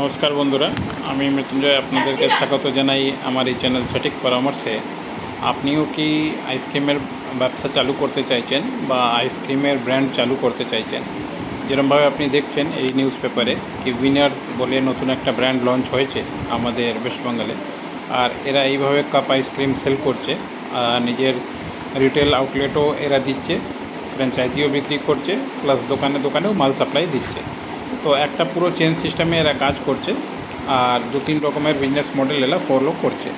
নমস্কার বন্ধুরা, আমি মৃত্যুঞ্জয় আপনাদেরকে স্বাগত জানাই আমার এই চ্যানেল সঠিক পরামর্শে। আপনিও কি আইসক্রিমের ব্যবসা চালু করতে চাইছেন বা আইসক্রিমের ব্র্যান্ড চালু করতে চাইছেন? যেরকমভাবে আপনি দেখছেন এই নিউজ পেপারে কি উইনার্স বলে নতুন একটা ব্র্যান্ড লঞ্চ হয়েছে আমাদের ওয়েস্টবেঙ্গলে আর এরা এইভাবে কাপ আইসক্রিম সেল করছে আর নিজের রিটেল আউটলেটও এরা দিচ্ছে, ফ্র্যাঞ্চাইজিও বিক্রি করছে, প্লাস দোকানে দোকানেও মাল সাপ্লাই দিচ্ছে। তো একটা পুরো চেন সিস্টেমে এরা কাজ করছে আর দু তিন রকমের বিজনেস মডেল এরা ফলো করছে।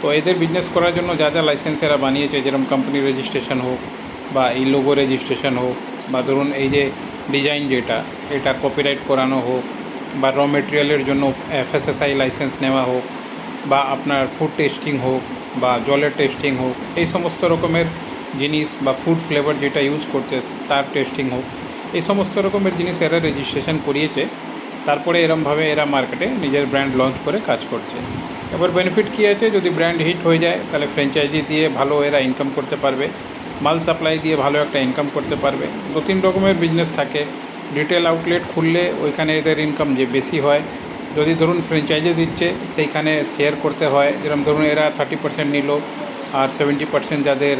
তো এদের বিজনেস করার জন্য যা যা লাইসেন্স এরা বানিয়েছে, যেরকম কোম্পানি রেজিস্ট্রেশন হোক বা এই লোগো রেজিস্ট্রেশন হোক বা ধরুন এই যে ডিজাইন যেটা, এটা কপিরাইট করানো হোক বা র মেটেরিয়ালের জন্য এফএসএসআই লাইসেন্স নেওয়া হোক বা আপনার ফুড টেস্টিং হোক বা জলের টেস্টিং হোক, এই সমস্ত রকমের জিনিস বা ফুড ফ্লেভার যেটা ইউজ করছে, তার টেস্টিং হোক এই সমস্ত রকমের জিনিস এরা রেজিস্ট্রেশন করিয়েছে। তারপরে এরমভাবে এরা মার্কেটে নিজের ব্র্যান্ড লঞ্চ করে কাজ করছে। এবার বেনিফিট কী আছে? যদি ব্র্যান্ড হিট হয়ে যায়, তাহলে ফ্র্যাঞ্চাইজি দিয়ে ভালো এরা ইনকাম করতে পারবে। মাল সাপ্লাই দিয়ে ভালো একটা ইনকাম করতে পারবে। দু তিন রকমের বিজনেস থাকে। রিটেল আউটলেট খুললে ওইখানে এদের ইনকাম যে বেশি হয়, যদি ধরুন ফ্র্যাঞ্চাইজি দিচ্ছে, সেইখানে শেয়ার করতে হয়। যেরকম ধরুন এরা থার্টি পার্সেন্ট নিল, আর সেভেন্টি পার্সেন্ট যাদের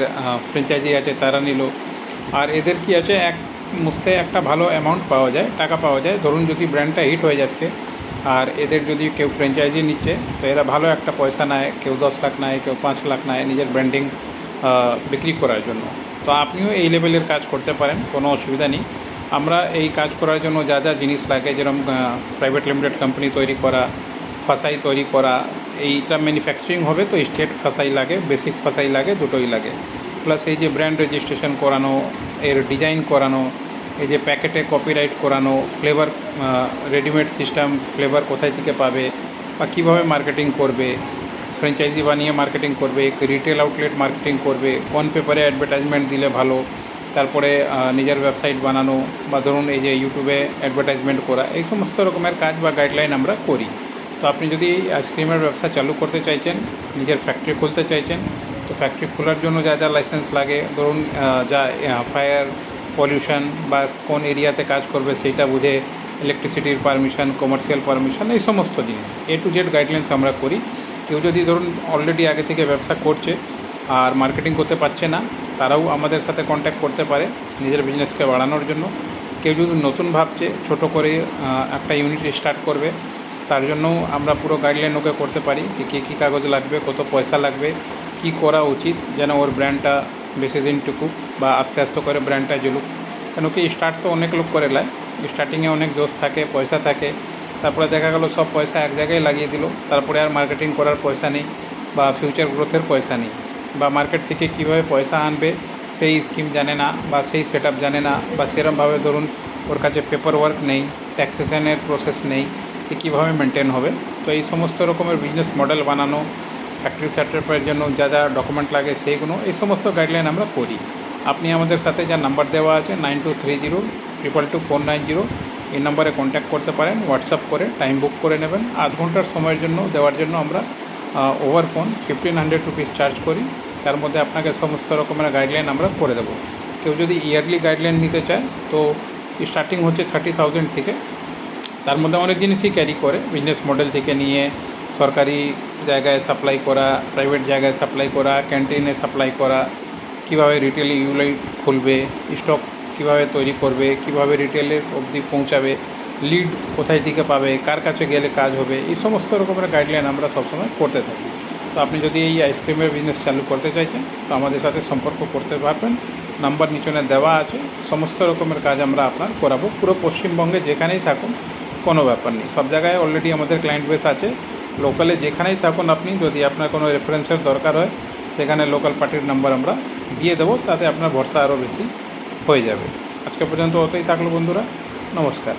ফ্র্যাঞ্চাইজি আছে তারা নিল। আর এদের কি আছে? এক মুস্তে একটা ভালো অ্যামাউন্ট পাওয়া যায়, টাকা পাওয়া যায়। ধরুন যদি ব্র্যান্ডটা হিট হয়ে যাচ্ছে, আর এদের যদি কেউ ফ্র্যাঞ্চাইজি নিচ্ছে, তো এরা ভালো একটা পয়সা নেয়, কেউ দশ লাখ নেয়, কেউ পাঁচ লাখ নেয় নিজের ব্র্যান্ডিং বিক্রি করার জন্য। তো আপনিও এই লেভেলের কাজ করতে পারেন, কোনো অসুবিধা নেই। আমরা এই কাজ করার জন্য যা যা জিনিস লাগে, যেরকম প্রাইভেট লিমিটেড কোম্পানি তৈরি করা, ফাঁসাই তৈরি করা, এইটা ম্যানুফ্যাকচারিং হবে তো স্টেট ফাঁসাই লাগে বেসিক ফাঁসাই লাগে, দুটোই লাগে। প্লাস এই যে ব্র্যান্ড রেজিস্ট্রেশন করানো, এর ডিজাইন করানো এই যে প্যাকেটে কপিরাইট করানো ফ্লেভার রেডিমেড সিস্টেম ফ্লেভার কোথায় থেকে পাবে বা কীভাবে মার্কেটিং করবে ফ্র্যাঞ্চাইজি বানিয়ে মার্কেটিং করবে রিটেল আউটলেট মার্কেটিং করবে, কোন পেপারে অ্যাডভার্টাইজমেন্ট দিলে ভালো, তারপরে নিজের ওয়েবসাইট বানানো বা ধরুন এই যে ইউটিউবে অ্যাডভার্টাইজমেন্ট করা, এই সমস্ত রকমের কাজ বা গাইডলাইন আমরা করি। তো আপনি যদি আইসক্রিমের ব্যবসা চালু করতে চাইছেন, নিজের ফ্যাক্টরি খুলতে চাইছেন, তো ফ্যাক্টরি খোলার জন্য যা যা লাইসেন্স লাগে, ধরুন যা ফায়ার পলিউশন বা কোন এরিয়াতে কাজ করবে সেইটা বুঝে ইলেকট্রিসিটির পারমিশন কমার্শিয়াল পারমিশন এই সমস্ত জিনিস। এ টু জেড গাইডলাইন্স আমরা করি। কেউ যদি ধরুন অলরেডি আগে থেকে ব্যবসা করছে আর মার্কেটিং করতে পারছে না, তারাও আমাদের সাথে কন্ট্যাক্ট করতে পারে নিজের বিজনেসকে বাড়ানোর জন্য। কেউ যদি নতুন ভাবছে, ছোট করে একটা ইউনিট স্টার্ট করবে, তার জন্যও আমরা পুরো গাইডলাইন ওকে করতে পারি কি কী কী কাগজ লাগবে, কত পয়সা লাগবে, কি করা উচিত, যেন ওর ব্র্যান্ডটা বেশি দিন টুকুক বা আস্তে আস্তে করে ব্র্যান্ডটা জ্বলুক। কেন কি স্টার্ট তো অনেক লোক করে নেয়। স্টার্টিংয়ে অনেক জোশ থাকে, পয়সা থাকে। তারপরে দেখা গেল সব পয়সা এক জায়গায় লাগিয়ে দিল। তারপরে আর মার্কেটিং করার পয়সা নেই বা ফিউচার গ্রোথের পয়সা নেই। বা মার্কেট থেকে কীভাবে পয়সা আনবে, সেই স্কিম জানে না বা সেই সেট জানে না বা সেরমভাবে ধরুন ওর কাছে পেপার ওয়ার্ক নেই ট্যাক্সেশনের প্রসেস নেই কীভাবে মেনটেন হবে? তো এই সমস্ত রকমের বিজনেস মডেল বানানো ফ্যাক্টরি সেটআপের জন্য যা যা ডকুমেন্ট লাগে সেইগুলো এই সমস্ত গাইডলাইন আমরা করি। আপনি আমাদের সাথে যা নাম্বার দেওয়া আছে nine two three zero triple two four nine zero এই নাম্বারে কন্ট্যাক্ট করতে পারেন হোয়াটসঅ্যাপ করে টাইম বুক করে নেবেন। আধ ঘণ্টার সময়ের জন্য দেওয়ার জন্য আমরা over phone fifteen hundred rupees charge করি। তার মধ্যে আপনাকে সমস্ত রকমের গাইডলাইন আমরা করে দেবো। কেউ যদি ইয়ারলি গাইডলাইন নিতে চায়, তো স্টার্টিং হচ্ছে থার্টি থাউজেন্ড থেকে। তার মধ্যে অনেক জিনিসই ক্যারি করে বিজনেস মডেল থেকে নিয়ে সরকারি জায়গায় সাপ্লাই করা প্রাইভেট জায়গায় সাপ্লাই করা ক্যান্টিনে সাপ্লাই করা, কীভাবে রিটেল ইউলাইট খুলবে স্টক কীভাবে তৈরি করবে, কীভাবে রিটেলে অবধি পৌঁছাবে লিড কোথায় থেকে পাবে, কার কাছে গেলে কাজ হবে, এই সমস্ত রকমের গাইডলাইন আমরা সবসময় করতে থাকি। তো আপনি যদি এই আইসক্রিমের বিজনেস চালু করতে চাইছেন, তো আমাদের সাথে সম্পর্ক করতে পারবেন। নাম্বার নিচনে দেওয়া আছে, সমস্ত রকমের কাজ আমরা আপনার করাবো। পুরো পশ্চিমবঙ্গে যেখানেই থাকুন, কোনো ব্যাপার নেই। সব জায়গায় অলরেডি আমাদের ক্লায়েন্ট বেস আছে। লোকালে যেখানেই থাকুন আপনি, যদি আপনার কোনো রেফারেন্সের দরকার হয়, সেখানে লোকাল পার্টির নাম্বার আমরা দিয়ে দেবো, তাতে আপনার ভরসা আরও বেশি হয়ে যাবে। আজকে পর্যন্ত অতই থাকল বন্ধুরা, নমস্কার।